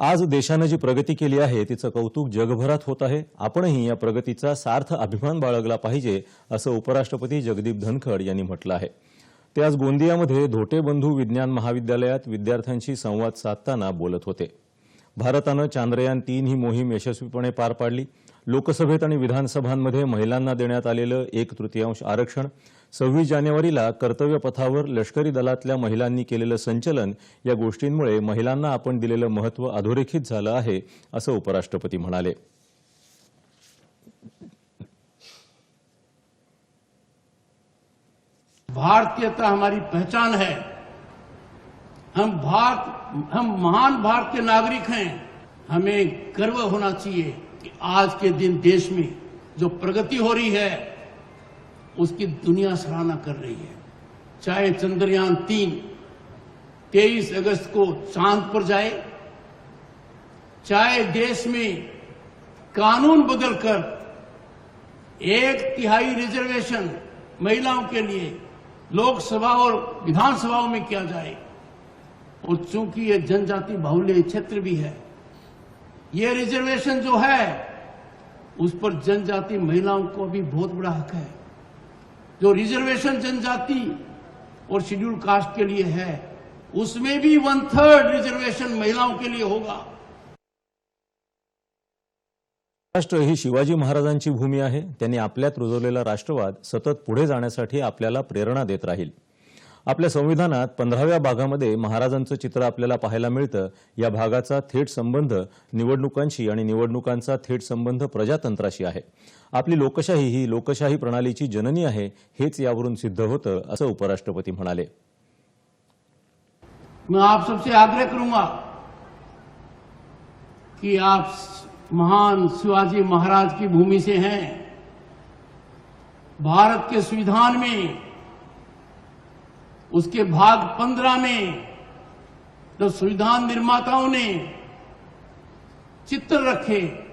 आज देशानं जी प्रगती केली आहे तिचं कौतुक जगभरात होत आहे. आपणही या प्रगतीचा सार्थ अभिमान बाळगला पाहिजे असं उपराष्ट्रपती जगदीप धनखड यांनी म्हटलं आहे. ते आज गोंदियामध्ये धोटे बंधू विज्ञान महाविद्यालयात विद्यार्थ्यांशी संवाद साधताना बोलत होते. भारतानं चांद्रयान तीन ही मोहीम यशस्वीपणे पार पाडली. लोकसभेत आणि विधानसभांमध्ये महिलांना देण्यात आलेलं एक तृतीयांश आरक्षण सव्वीस जानेवारीला कर्तव्यपथावर लष्करी दलातल्या महिलांनी केलेलं संचलन या गोष्टींमुळे महिलांना आपण दिलेलं महत्त्व अधोरेखित झालं आहे असं उपराष्ट्रपती म्हणाले. भारतीयता हमारी पहचान है। हम भारत, हम महान भारत के नागरिक हैं। हमें गर्व होना चाहिए कि आज के दिन देश में जो प्रगति हो रही है, उसकी दुनिया सराहना कर रही है। चाहे चंद्रयान तीन तेईस अगस्त को चाँद पर जाए, चाहे देश में कानून बदलकर एक तिहाई रिजर्वेशन महिलाओं के लिए लोकसभा और विधानसभाओं में किया जाए और चूंकि ये जनजाति बाहुल्य क्षेत्र भी है ये रिजर्वेशन जो है उस पर जनजाति महिलाओं को भी बहुत बड़ा हक है। जो रिजर्वेशन जनजाति और शेड्यूल कास्ट के लिए है उसमें भी वन थर्ड रिजर्वेशन महिलाओं के लिए होगा। राष्ट्र ही शिवाजी महाराजांची भूमी आहे त्यांनी आपल्यात रुजवलेला राष्ट्रवाद सतत पुढे जाण्यासाठी आपल्याला प्रेरणा देत राहील. आपल्या संविधानात पंधराव्या भागामध्ये महाराजांचं चित्र आपल्याला पाहायला मिळतं. या भागाचा थेट संबंध निवडणुकांशी आणि निवडणुकांचा थेट संबंध प्रजातंत्राशी आहे. आपली लोकशाही ही लोकशाही प्रणालीची जननी आहे हेच यावरून सिद्ध होतं असं उपराष्ट्रपती म्हणाले. मैं आप सबसे आग्रह करूंगा कि आप महान शिवाजी महाराज की भूमि से हैं। भारत के संविधान में उसके भाग पंद्रह में जो संविधान निर्माताओं ने चित्र रखे,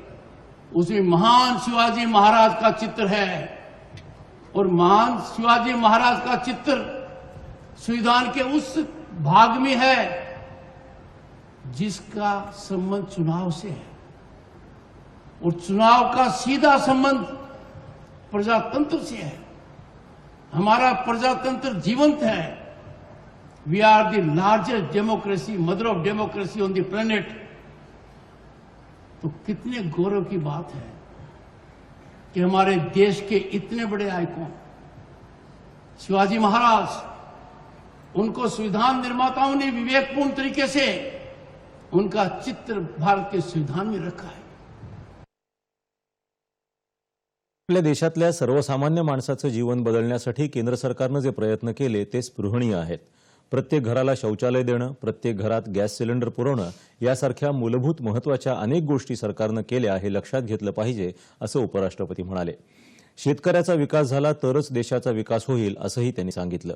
उसमें महान शिवाजी महाराज का चित्र है। और महान शिवाजी महाराज का चित्र संविधान के उस भाग में है जिसका संबंध चुनाव से है। और चुनाव का सीधा संबंध प्रजातंत्र से है। हमारा प्रजातंत्र जीवंत है। We are the largest democracy mother of democracy on the planet तो कितने गौरव की बात है कि हमारे देश के इतने बड़े आइकॉन, शिवाजी महाराज, उनको संविधान निर्माताओं ने विवेकपूर्ण तरीके से उनका चित्र भारत के संविधान में रखा है। आपल्या देशातल्या सर्वसामान्य माणसाचं जीवन बदलण्यासाठी केंद्र सरकारनं जे प्रयत्न केले ते स्पृहणीय आहेत. प्रत्येक घराला शौचालय देणं प्रत्येक घरात गॅस सिलेंडर पुरवणं यासारख्या मूलभूत महत्त्वाच्या अनेक गोष्टी सरकारनं केल्या हे लक्षात घेतलं पाहिजे असं उपराष्ट्रपती म्हणाले. शेतकऱ्याचा विकास झाला तरच देशाचा विकास होईल असंही त्यांनी सांगितलं.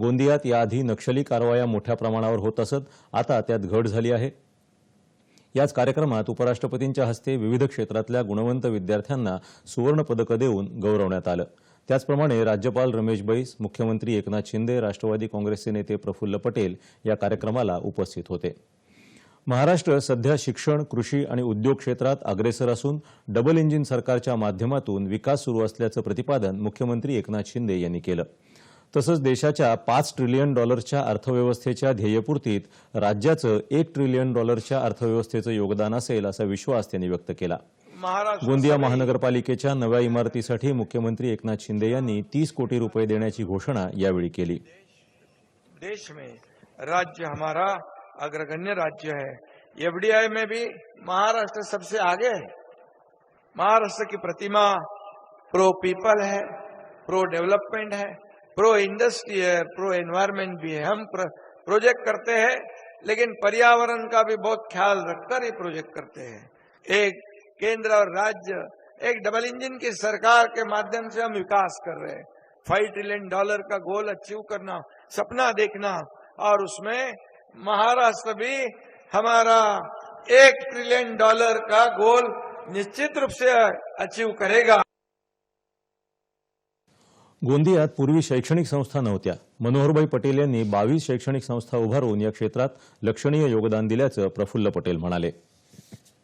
गोंदियात याआधी नक्षली कारवाया मोठ्या प्रमाणावर होत असत आता त्यात घट झाली आहे. याच कार्यक्रमात उपराष्ट्रपतींच्या हस्ते विविध क्षेत्रातल्या गुणवंत विद्यार्थ्यांना सुवर्णपदकं देऊन गौरवण्यात आलं. त्याचप्रमाणे राज्यपाल रमेश बैस मुख्यमंत्री एकनाथ शिंदे राष्ट्रवादी काँग्रेसचे नेते प्रफुल्ल पटेल या कार्यक्रमाला उपस्थित होते. महाराष्ट्र सध्या शिक्षण कृषी आणि उद्योग क्षेत्रात अग्रेसर असून डबल इंजिन सरकारच्या माध्यमातून विकास सुरू असल्याचं प्रतिपादन मुख्यमंत्री एकनाथ शिंदे यांनी केलं. तसंच देशाच्या पाच ट्रिलियन डॉलर्सच्या अर्थव्यवस्थेच्या ध्येयपूर्तीत राज्याचं एक ट्रिलियन डॉलरच्या अर्थव्यवस्थेचं योगदान असेल असा विश्वास त्यांनी व्यक्त केला. गोंदिया महानगरपालिकेच्या नव्या इमारतीसाठी मुख्यमंत्री एकनाथ शिंदे यांनी तीस कोटी रुपये देण्याची घोषणा यावेळी केली. देश में राज्य हमारा अग्रगण्य राज्य है। एफडीआई में भी महाराष्ट्र सबसे आगे है। महाराष्ट्र की प्रतिमा प्रो पीपल है प्रो डेवलपमेंट है प्रो इंडस्ट्री है प्रो एनवायरमेंट भी है। हम प्र, प्रोजेक्ट करते हैं लेकिन पर्यावरण का भी बहुत ख्याल रखकर ये प्रोजेक्ट करते हैं। एक केंद्र और राज्य एक डबल इंजन की सरकार के माध्यम से हम विकास कर रहे हैं। फाइव ट्रिलियन डॉलर का गोल अचीव करना, सपना देखना और उसमें महाराष्ट्र भी हमारा एक ट्रिलियन डॉलर का गोल निश्चित रूप से अचीव करेगा। गोंदियात पूर्वी शैक्षणिक संस्था नव्हत्या. मनोहरभाई पटेल बावीस शैक्षणिक संस्था उभारून या क्षेत्रात लक्षणीय योगदान दिल्याचं प्रफुल्ल पटेल म्हणाले.